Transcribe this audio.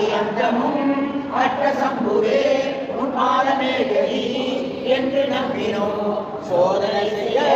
ஆதி அந்தமும் அற்ற சம்புவே உன் பாதமே என்று நம்பினோம். சோதனை செய்ய